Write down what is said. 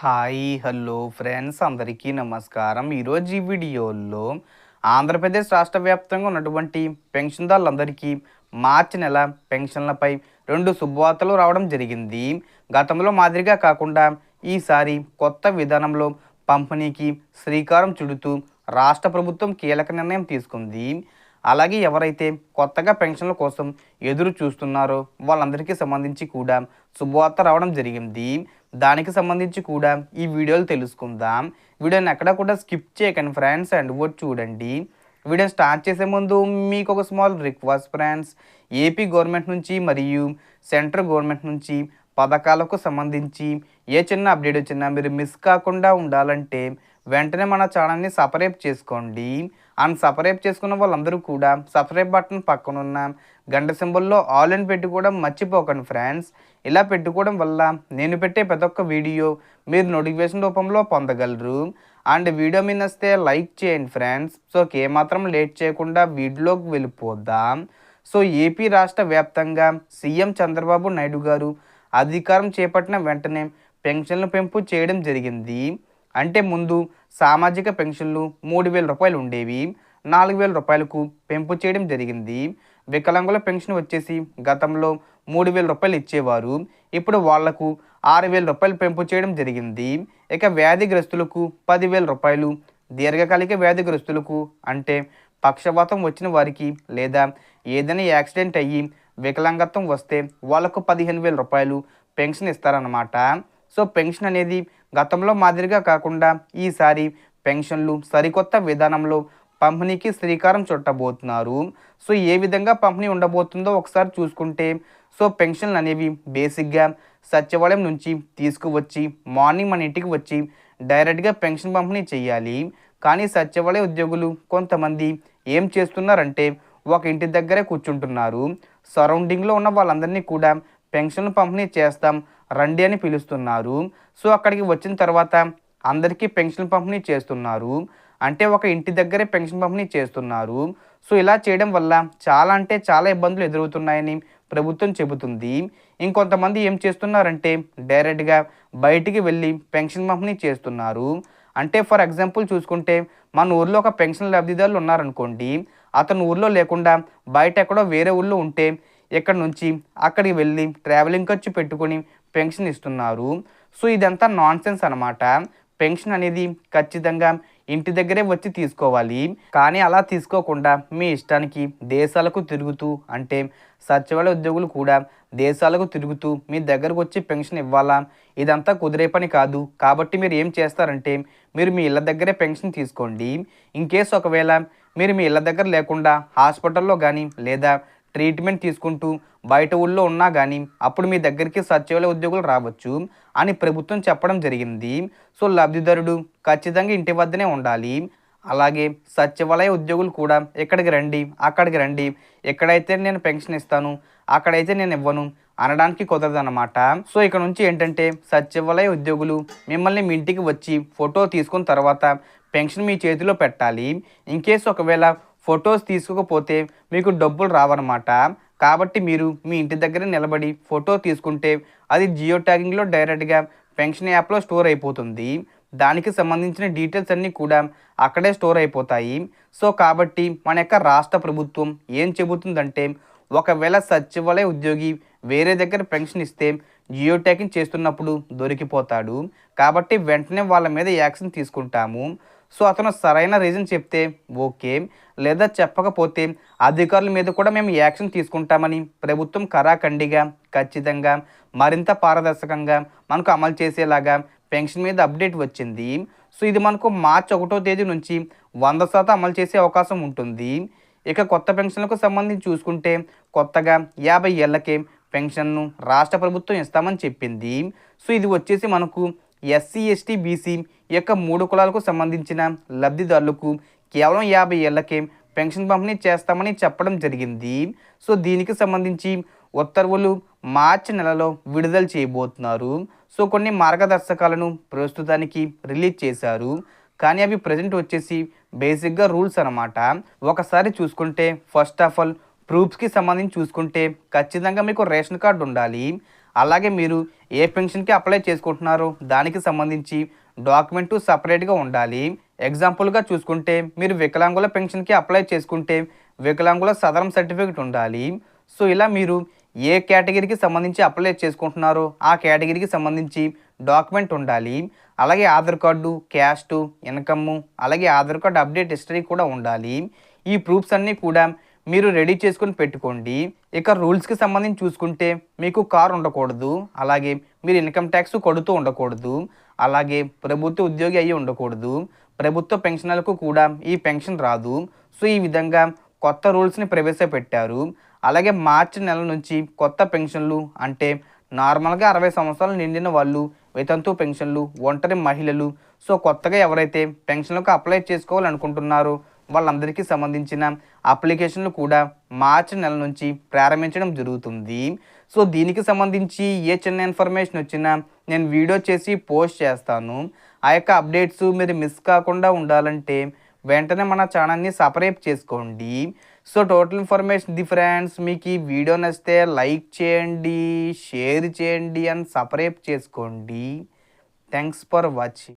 Hi hello friends అందరికీ నమస్కారం. ఈరోజు ఈ వీడియోలో ఆంధ్రప్రదేశ్ రాష్ట్ర వ్యాప్తంగా ఉన్నటువంటి పెన్షన్దారులందరికీ మార్చి నెల పెన్షన్లపై రెండు శుభవార్తలు రావడం జరిగింది. గతంలో మాదిరిగా కాకుండా ఈసారి కొత్త విధానంలో పంపిణీకి శ్రీకారం చుడుతూ రాష్ట్ర ప్రభుత్వం కీలక నిర్ణయం తీసుకుంది. అలాగే ఎవరైతే కొత్తగా పెన్షన్ల కోసం ఎదురు చూస్తున్నారో వాళ్ళందరికీ సంబంధించి కూడా శుభవార్త రావడం జరిగింది. దానికి సంబంధించి కూడా ఈ వీడియోలు తెలుసుకుందాం. వీడియోని ఎక్కడ కూడా స్కిప్ చేయకండి ఫ్రెండ్స్ అండ్ వర్డ్ చూడండి. వీడియో స్టార్ట్ చేసే ముందు మీకు ఒక small request friends. AP government నుంచి మరియు సెంట్రల్ గవర్నమెంట్ నుంచి పథకాలకు సంబంధించి ఏ చిన్న అప్డేట్ వచ్చినా మీరు మిస్ కాకుండా ఉండాలంటే వెంటనే మన ఛానల్ని సపరేట్ చేసుకోండి. అండ్ సపరేట్ చేసుకున్న వాళ్ళందరూ కూడా సబ్స్క్రైబ్ బటన్ పక్కన ఉన్న గంట సింబల్లో ఆల్ అని పెట్టుకోవడం మర్చిపోకండి ఫ్రెండ్స్. ఇలా పెట్టుకోవడం వల్ల నేను పెట్టే ప్రతి ఒక్క వీడియో మీరు నోటిఫికేషన్ రూపంలో పొందగలరు. అండ్ వీడియో మీద వస్తే లైక్ చేయండి ఫ్రెండ్స్. సో ఏమాత్రం లేట్ చేయకుండా వీడియోలోకి వెళ్ళిపోదాం. సో ఏపీ రాష్ట్ర వ్యాప్తంగా సీఎం చంద్రబాబు నాయుడు గారు అధికారం చేపట్టిన వెంటనే పెన్షన్ల పెంపు చేయడం జరిగింది. అంటే ముందు సామాజిక పెన్షన్లు మూడు వేల రూపాయలు ఉండేవి నాలుగు వేల రూపాయలకు పెంపు చేయడం జరిగింది. వికలాంగుల పెన్షన్ వచ్చేసి గతంలో మూడు వేల రూపాయలు ఇచ్చేవారు. ఇప్పుడు వాళ్ళకు ఆరు వేల రూపాయలు పెంపు చేయడం జరిగింది. ఇక వ్యాధిగ్రస్తులకు పదివేల రూపాయలు దీర్ఘకాలిక వ్యాధిగ్రస్తులకు అంటే పక్షవాతం వచ్చిన వారికి లేదా ఏదైనా యాక్సిడెంట్ అయ్యి వికలాంగత్వం వస్తే వాళ్ళకు పదిహేను వేల రూపాయలు పెన్షన్ ఇస్తారన్నమాట. సో పెన్షన్ అనేది గతంలో మాదిరిగా కాకుండా ఈసారి పెన్షన్లు సరికొత్త విధానంలో పంపిణీకి శ్రీకారం చుట్టబోతున్నారు. సో ఏ విధంగా పంపిణీ ఉండబోతుందో ఒకసారి చూసుకుంటే సో పెన్షన్లు అనేవి బేసిక్గా సచివాలయం నుంచి తీసుకువచ్చి మార్నింగ్ మన ఇంటికి వచ్చి డైరెక్ట్గా పెన్షన్ పంపిణీ చేయాలి. కానీ సచివాలయ ఉద్యోగులు కొంతమంది ఏం చేస్తున్నారంటే ఒక ఇంటి దగ్గరే కూర్చుంటున్నారు. సరౌండింగ్లో ఉన్న వాళ్ళందరినీ కూడా పెన్షన్లు పంపిణీ చేస్తాం రండి అని పిలుస్తున్నారు. సో అక్కడికి వచ్చిన తర్వాత అందరికీ పెన్షన్ పంపిణీ చేస్తున్నారు. అంటే ఒక ఇంటి దగ్గరే పెన్షన్ పంపిణీ చేస్తున్నారు. సో ఇలా చేయడం వల్ల చాలా అంటే చాలా ఇబ్బందులు ఎదురవుతున్నాయని ప్రభుత్వం చెబుతుంది. ఇంకొంతమంది ఏం చేస్తున్నారంటే డైరెక్ట్గా బయటికి వెళ్ళి పెన్షన్ పంపిణీ చేస్తున్నారు. అంటే ఫర్ ఎగ్జాంపుల్ చూసుకుంటే మన ఊర్లో ఒక పెన్షన్ లబ్ధిదారులు ఉన్నారనుకోండి. అతను ఊర్లో లేకుండా బయట ఎక్కడో వేరే ఊళ్ళో ఉంటే ఇక్కడ నుంచి అక్కడికి వెళ్ళి ట్రావెలింగ్ ఖర్చు పెట్టుకొని పెన్షన్ ఇస్తున్నారు. సో ఇదంతా నాన్ సెన్స్ అనమాట పెన్షన్ అనేది ఖచ్చితంగా ఇంటి దగ్గరే వచ్చి తీసుకోవాలి. కానీ అలా తీసుకోకుండా మీ ఇష్టానికి దేశాలకు తిరుగుతూ అంటే సచివాలయ ఉద్యోగులు కూడా దేశాలకు తిరుగుతూ మీ దగ్గరకు వచ్చి పెన్షన్ ఇవ్వాలా? ఇదంతా కుదిరే పని కాదు. కాబట్టి మీరు ఏం చేస్తారంటే మీరు మీ ఇళ్ళ దగ్గరే పెన్షన్ తీసుకోండి. ఇన్ కేసు ఒకవేళ మీరు మీ ఇళ్ళ దగ్గర లేకుండా హాస్పిటల్లో కానీ లేదా ట్రీట్మెంట్ తీసుకుంటూ బయట ఊళ్ళో ఉన్నా కానీ అప్పుడు మీ దగ్గరికి సచివాలయ ఉద్యోగులు రావచ్చు అని ప్రభుత్వం చెప్పడం జరిగింది. సో లబ్ధిదారుడు ఖచ్చితంగా ఇంటి వద్దనే ఉండాలి. అలాగే సచివాలయ ఉద్యోగులు కూడా ఇక్కడికి రండి అక్కడికి రండి ఎక్కడైతే నేను పెన్షన్ ఇస్తాను అక్కడైతే నేను ఇవ్వను అనడానికి కుదరదన్నమాట. సో ఇక్కడ నుంచి ఏంటంటే సచివాలయ ఉద్యోగులు మిమ్మల్ని మీ ఇంటికి వచ్చి ఫోటో తీసుకున్న తర్వాత పెన్షన్ మీ చేతిలో పెట్టాలి. ఇన్కేస్ ఒకవేళ ఫొటోస్ తీసుకోకపోతే మీకు డబ్బులు రావన్నమాట. కాబట్టి మీరు మీ ఇంటి దగ్గర నిలబడి ఫోటో తీసుకుంటే అది జియో ట్యాగింగ్లో డైరెక్ట్గా పెన్షన్ యాప్లో స్టోర్ అయిపోతుంది. దానికి సంబంధించిన డీటెయిల్స్ అన్నీ కూడా అక్కడే స్టోర్ అయిపోతాయి. సో కాబట్టి మన యొక్క రాష్ట్ర ప్రభుత్వం ఏం చెబుతుందంటే ఒకవేళ సచివాలయ ఉద్యోగి వేరే దగ్గర పెన్షన్ ఇస్తే జియో ట్యాగింగ్ చేస్తున్నప్పుడు దొరికిపోతాడు. కాబట్టి వెంటనే వాళ్ళ మీద యాక్షన్ తీసుకుంటాము. సో అతను సరైన రీజన్ చెప్తే ఓకే లేదా చెప్పకపోతే అధికారుల మీద కూడా మేము యాక్షన్ తీసుకుంటామని ప్రభుత్వం కరాఖండిగా ఖచ్చితంగా మరింత పారదర్శకంగా మనకు అమలు చేసేలాగా పెన్షన్ మీద అప్డేట్ వచ్చింది. సో ఇది మనకు మార్చి ఒకటో తేదీ నుంచి వంద శాతం అమలు చేసే అవకాశం ఉంటుంది. ఇక కొత్త పెన్షన్లకు సంబంధించి చూసుకుంటే కొత్తగా యాభై ఏళ్ళకే పెన్షన్ను రాష్ట్ర ప్రభుత్వం ఇస్తామని చెప్పింది. సో ఇది వచ్చేసి మనకు ఎస్సీ ఎస్టీ బీసీ యొక్క మూడు కులాలకు సంబంధించిన లబ్ధిదారులకు కేవలం యాభై ఏళ్ళకే పెన్షన్ పంపిణీ చేస్తామని చెప్పడం జరిగింది. సో దీనికి సంబంధించి ఉత్తర్వులు మార్చి నెలలో విడుదల చేయబోతున్నారు. సో కొన్ని మార్గదర్శకాలను ప్రస్తుతానికి రిలీజ్ చేశారు. కానీ అవి ప్రజెంట్ వచ్చేసి బేసిక్గా రూల్స్ అనమాట ఒకసారి చూసుకుంటే ఫస్ట్ ఆఫ్ ఆల్ ప్రూఫ్స్కి సంబంధించి చూసుకుంటే ఖచ్చితంగా మీకు రేషన్ కార్డు ఉండాలి. అలాగే మీరు ఏ పెన్షన్కి అప్లై చేసుకుంటున్నారో దానికి సంబంధించి డాక్యుమెంటు సపరేట్గా ఉండాలి. ఎగ్జాంపుల్గా చూసుకుంటే మీరు వికలాంగుల పెన్షన్కి అప్లై చేసుకుంటే వికలాంగుల సదరం సర్టిఫికేట్ ఉండాలి. సో ఇలా మీరు ఏ కేటగిరీకి సంబంధించి అప్లై చేసుకుంటున్నారో ఆ కేటగిరీకి సంబంధించి డాక్యుమెంట్ ఉండాలి. అలాగే ఆధార్ కార్డు క్యాస్ట్ ఇన్కమ్ అలాగే ఆధార్ కార్డు అప్డేట్ హిస్టరీ కూడా ఉండాలి. ఈ ప్రూఫ్స్ అన్నీ కూడా మీరు రెడీ చేసుకొని పెట్టుకోండి. ఇక రూల్స్కి సంబంధించి చూసుకుంటే మీకు కార్ ఉండకూడదు. అలాగే మీరు ఇన్కమ్ ట్యాక్స్ కొడుతూ ఉండకూడదు. అలాగే ప్రభుత్వ ఉద్యోగి అయ్యి ఉండకూడదు. ప్రభుత్వ పెన్షనర్లకు కూడా ఈ పెన్షన్ రాదు. సో ఈ విధంగా కొత్త రూల్స్ని ప్రవేశపెట్టారు. అలాగే మార్చి నెల నుంచి కొత్త పెన్షన్లు అంటే నార్మల్గా అరవై సంవత్సరాలు నిండిన వాళ్ళు వితంతు పెన్షన్లు ఒంటరి మహిళలు సో కొత్తగా ఎవరైతే పెన్షన్లకు అప్లై చేసుకోవాలనుకుంటున్నారో వాళ్ళందరికీ సంబంధించిన అప్లికేషన్లు కూడా మార్చి నెల నుంచి ప్రారంభించడం జరుగుతుంది. సో దీనికి సంబంధించి ఏ చిన్న ఇన్ఫర్మేషన్ వచ్చినా నేను వీడియో చేసి పోస్ట్ చేస్తాను. ఆ యొక్క అప్డేట్స్ మీరు మిస్ కాకుండా ఉండాలంటే వెంటనే మన ఛానల్ని సపరేట్ చేసుకోండి. So total information the friends మీకు ఈ వీడియో నచ్చితే లైక్ చేయండి షేర్ చేయండి అండ్ సపరేట్ చేసుకోండి. Thanks for watching.